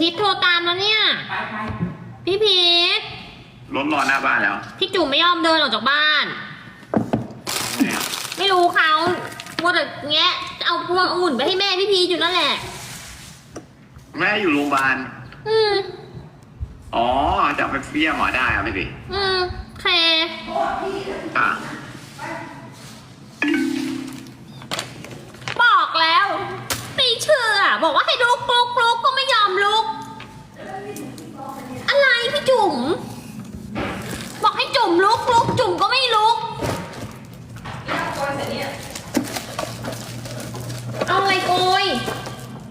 พีทโทรตามแล้วเนี่ยไปไปพี่พีทรถรอหน้าบ้านแล้วพี่จุ๋มไม่ยอมเดินออกจากบ้านเนี่ยไม่รู้เขาว่าแต่แงะเอาพวงองุ่นไปให้แม่พี่พีทอยู่นั่นแหละ แม่อยู่โรงพยาบาล อืมอ๋อจับไปเฟี้ยหมอได้ครับพี่ดิอืมโอเค อะ เชื่อบอกว่าให้ลุกลุกลุกก็ไม่ยอมลุก อะไรพี่จุ๋มบอกให้จุ๋มลุกลุกจุ๋มก็ไม่ลุกเอาอะไรโกย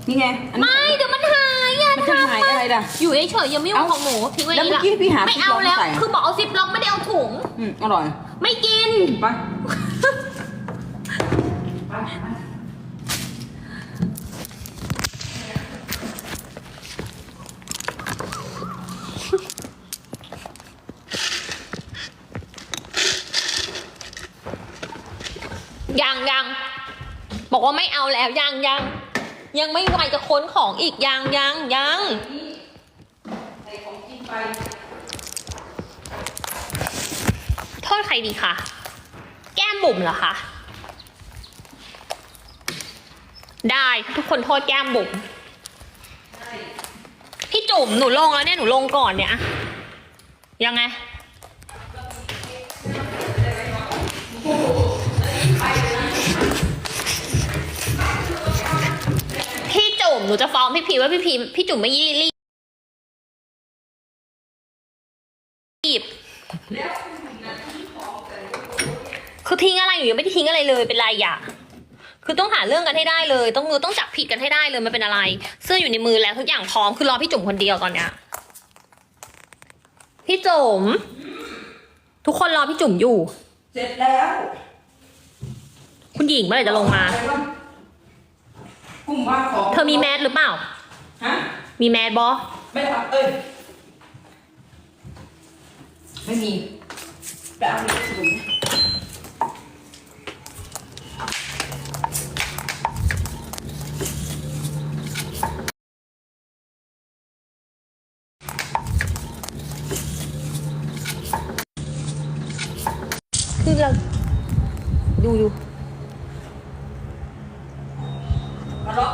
นี่ไงอันนี้ ไม่เดี๋ยวมันหายอะมันจะหายอะไรล่ะอยู่เฉยๆยังไม่เอาของหมูทิ้งไว้แล้วนี่เมื่ละอกี้พี่หาไม่เอาแล้วซิปล็อกใส่อะ คือบอกเอาซิปล็อกไม่ได้เอาถุง อืมอร่อยไม่กิน ไป ยังยังบอกว่าไม่เอาแล้วยังยังยังไม่ไหวจะค้นของอีกยังยังยังใส่ของกินไปโทษใครดีคะแก้มบุ๋มเหรอคะได้ทุกคนโทษแก้มบุ๋มพี่จุ๋มหนูลงแล้วเนี่ยหนูลงก่อนเนี่ยยังไง หนูจะฟ้องพี่พีว่าพี่พีพี่จุ๋มไม่ยี่รีบคือทิ้งอะไรอยู่ยังไม่ได้ทิ้งอะไรเลยเป็นไรอะคือต้องหาเรื่องกันให้ได้เลย ต้องต้องจับผิดกันให้ได้เลยมันเป็นอะไร เสื้ออยู่ในมือแล้วทุกอย่างพร้อมคือรอพี่จุ๋มคนเดียวตอนเนี้ยพี่จุ๋มทุกคนรอพี่จุ๋มอยู่ เสร็จแล้ว คุณหญิงเมื่อไหร่จะลงมาอะไรวะ กลุ่มว่าของเธอมีแมสหรือเปล่า ฮะ มีแมสบอไม่ได้เอ้ย ไม่มีไปเอาเลยถุงคือเราดูดูมาล็อก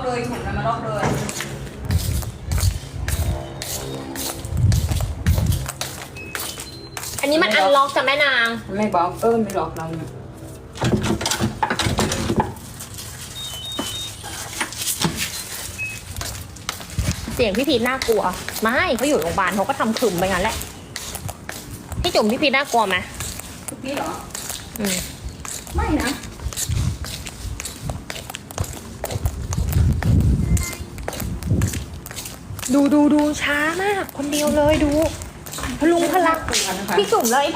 เลยถุงนะมาล็อกเลยอันนี้มันอันล็อกจ้ะแม่นาง ไม่บอกเออไม่หลอกเราเนี่ยเสียงพี่พีทน่ากลัว ไม่เขาอยู่โรงพยาบาลเขาก็ทำขึมไปงั้นแหละ พี่จุ๋มพี่พีทน่ากลัวไหมทุกทีเหรอ อืม ไม่นะ ดูดูดูช้ามาก คนเดียวเลยดู พลุงพลักตรงกันนะคะพี่จุ๋มเลย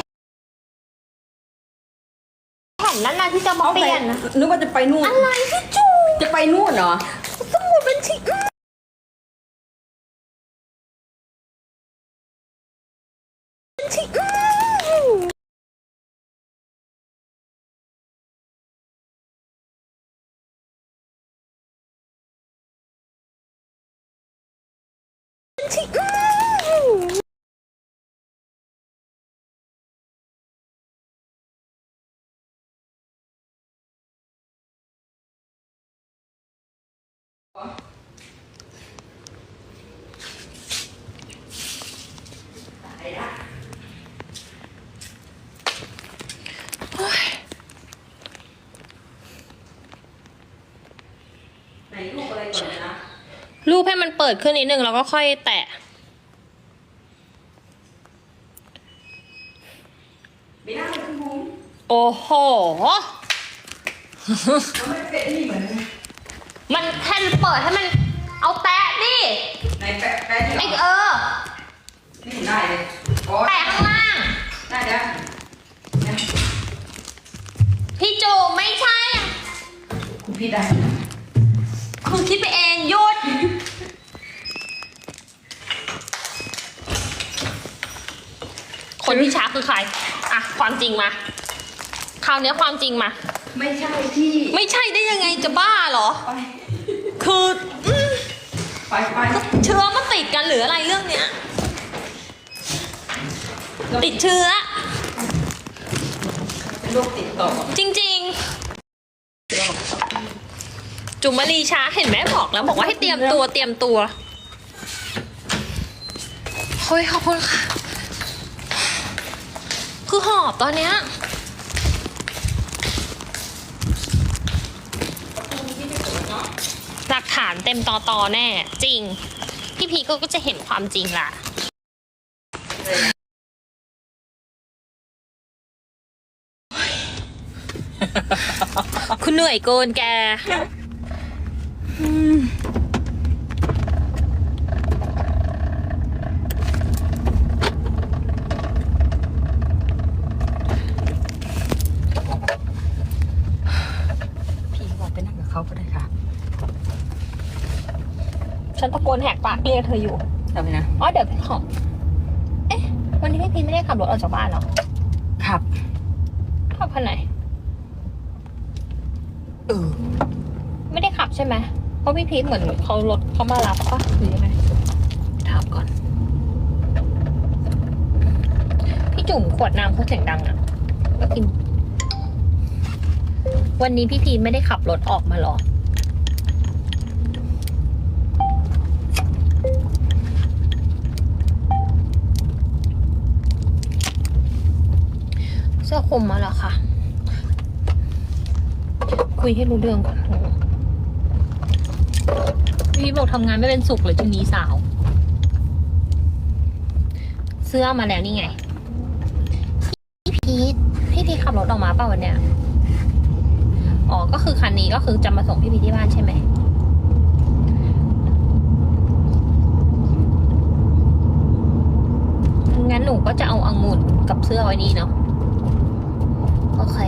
แผ่นนั้นนะที่จะมาเอาเปไปลี่ยนนะนึกว่าจะไปนู่น อะไรพี่จุ๋มจะไปนู่นเหรอ สมุดบัญชีอืมบัญชีอืม บัญชีอืมไหนลูกอะไรก่อนนะรูปให้มันเปิดขึ้นนิดนึงแล้วก็ค่อยแตะไม่ได้คุณบุ้มโอ้โหทำไมเป็นนี่เหมือนมันแค่เปิดให้มันเอาแตะดิในแปะแปะที่ไอเหรเอออ ใครอะความจริงมาคราวเนี้ยความจริงมา ไม่ใช่ที่ ไม่ใช่ได้ยังไงจะบ้าเหรอ ไป คืออืมไปไปก็เชื้อมันติดกันหรืออะไรเรื่องเนี้ย ติดเชื้อ เป็นโรคติดต่อจริง ๆ จุ๋มมารีช้าเห็นไหมบอกแล้วบอกว่าให้เตรียมตัวเตรียมตัว เฮ้ยขอบคุณค่ะ คือหอบตอนเนี้ยหลักฐานเต็มตอตอแน่ จริง พี่พีก็จะเห็นความจริงล่ะคุณเหนื่อยเกินแกพี่บอกไปนั่งกับเขาก็ได้ค่ะ ฉันตะโกนแหกปากเรียกเธออยู่ทำไมนะอ๋อเดี๋ยวขอเอ๊ะ วันนี้พี่พีไม่ได้ขับรถออกจากบ้านเหรอขับขับคันไหนเออไม่ได้ขับใช่ไหมเพราะพี่พีทเหมือนเขารถเขามารับปะหรือยังไงถามก่อน พี่จุ่มขวดน้ำเขาเสียงดังอะก็กิน วันนี้พี่พีทไม่ได้ขับรถออกมาหรอ เสื้อคลุมมาแล้วค่ะ คุยให้รู้เรื่องก่อนพี่บอกทำงานไม่เป็นสุขเลยช่วงนี้สาว เสื้อมาแล้วนี่ไง พี่พีทพี่พีทขับรถออกมาเปล่าวันเนี้ยอ๋อ ก็คือคันนี้ก็คือจะมาส่งพี่พีทที่บ้านใช่ไหมงั้นหนูก็จะเอาองุ่นกับเสื้อไว้นี่เนาะ โอเค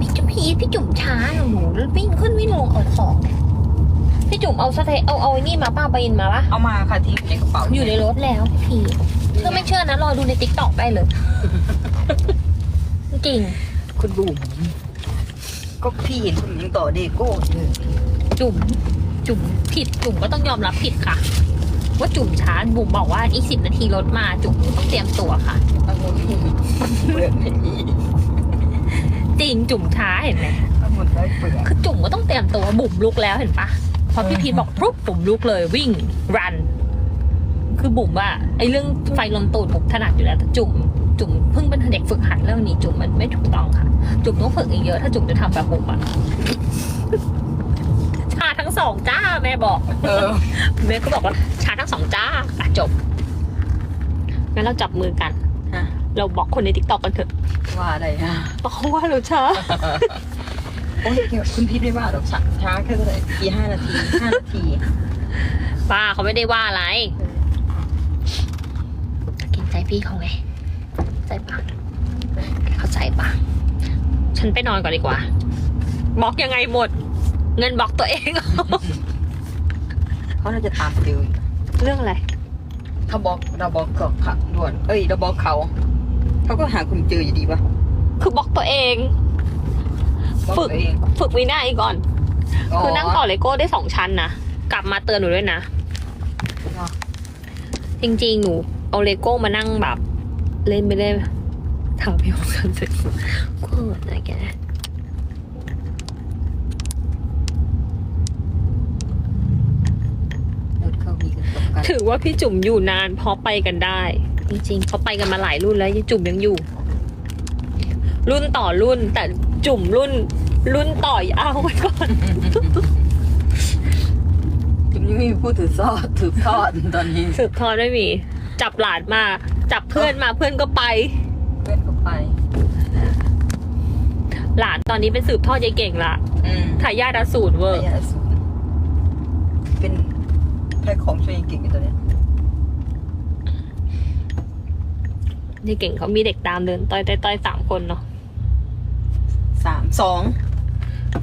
พี่จุ๊พีทพี่จุ๋มช้าหนูหนูวิ่งขึ้นวิ่งลงเอาของพี่จุ๋มเอาสเตเอาเอาไอ้นี่มาป้าไปอินมาปะเอามาค่ะที่อยู่ในกระเป๋าอยู่ในรถแล้วพี่พีทเธอไม่เชื่อนะรอดูในติ๊กต็อกได้เลย จริงคุณบุ๋มก็พี่เห็นคุณยังต่อเดโก้เลยจุ๋มจุ๋มผิดจุ๋มก็ต้องยอมรับผิดค่ะ ว่าจุ๋มช้าบุ๋มบอกว่าอีกสิบนาทีรถมาจุ๋มต้องเตรียมตัวค่ะ จริงจุ๋มช้าเห็นไหมเอาหมดได้เปลือกคือจุ๋มก็ต้องเตรียมตัวบุ๋มลุกแล้วเห็นปะพอพี่พีทบอกปุ๊บบุ๋มลุกเลยวิ่งรัน คือบุ๋มว่าไอ้เรื่องไฟลนตูดบุ๋มถนัดอยู่แล้วแต่จุ๋มจุ๋มเพิ่งเป็นเด็กฝึกหัดเรื่องนี้จุ๋มมันไม่ถูกต้องค่ะ จุ๋มต้องฝึกอีกเยอะถ้าจุ๋มจะทำแบบบุ๋มอะชาทั้งสองจ้าแม่บอกเออแม่ก็บอกว่าชาทั้งสองจ้าอะจบงั้นเราจับมือกันฮะ เราบอกคนในติ๊กต็อกกันเถอะว่าอะไรฮะบอกเขาว่าเราช้าโอ้ยเกี่ยวคุณพี่ไม่ว่าหรอกช้าช้าแค่เท่าไหร่กี่ห้านาทีห้านาทีป้าเขาไม่ได้ว่าอะไรกินใจพี่เขาไงใจปะเข้าใจปะฉันไปนอนก่อนดีกว่าบล็อกยังไงหมด เงินบล็อกตัวเองเขาน่าจะตามเจออีกเรื่องอะไรเขาบอกเราบอกกับเขาด่วน เอ้ยเราบอกเขา เขาก็หาคุณเจออยู่ดีปะคือบล็อกตัวเองบอกฝึกตัวเองฝึกวินัยก่อน คือนั่งต่อเลโก้ได้สองชั้นนะ กลับมาเตือนหนูด้วยนะอ๋อจริงๆ หนู เอาเลโก้มานั่งแบบ เล่นไม่ได้ถามพี่ของกันเสร็จกูเหินนะแกหมดเข้ามีกันตกกันถือว่าพี่จุ๋มอยู่นานเพราะไปกันได้ จริงๆเขาไปกันมาหลายรุ่นแล้วยังจุ๋มยังอยู่ รุ่นต่อรุ่น แต่จุ๋มรุ่น รุ่นต่อยาวไปก่อนจุ๊บยังไม่มีผู้ถือซอดถือทอดตอนนี้ สืบทอดไม่มี จับหลานมา จับเพื่อนมาเพื่อนก็ไป เพื่อนก็ไป หลานตอนนี้เป็นสืบทอดยายเก่งละอืมทายาทอสูรเวอร์ ระยะสูงเป็นแพ็คของช่วยเก่งอยู่ตัวเนี้ย ยายเก่งเขามีเด็กตามเดินต้อยต้อยต้อยสามคนเนาะสามสอง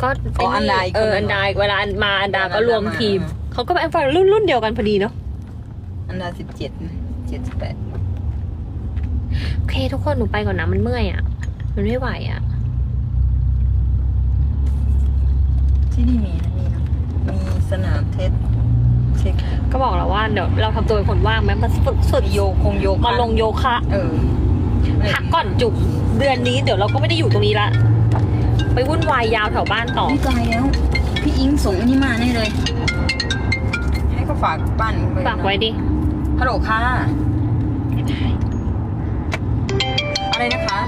ก็อ๋ออันดาอีกเอคนอหนึ่งอันดาเวลามาอันดาก็รวมอันดามาทีม อ่าเขาก็เป็นฝั่งรุ่นรุ่นเดียวกันพอดีเนาะอันดาสิบเจ็ดเจ็ดสิบแปดโอเค ทุกคนหนูไปก่อนนะมันเมื่อยอะ มันไม่ไหวอะ ที่นี่มีนะมีนะมีสนาม เทสเช็คก็บอกแล้วว่าเดี๋ยวเราทำตัวเป็นคนว่างไหมมาฝึกฝึกโยคงโยคะมาลงโยคะเออพักก่อนจุ่มเดือนนี้เดี๋ยวเราก็ไม่ได้อยู่ตรงนี้ละ ไปวุ่นวายยาวแถวบ้านต่อไม่ไกลแล้ว พี่อิงส่งอันนี้มาแน่เลย ให้เขาฝากบ้านฝากไว้ดิฮัลโหลค่ะอะไรนะคะ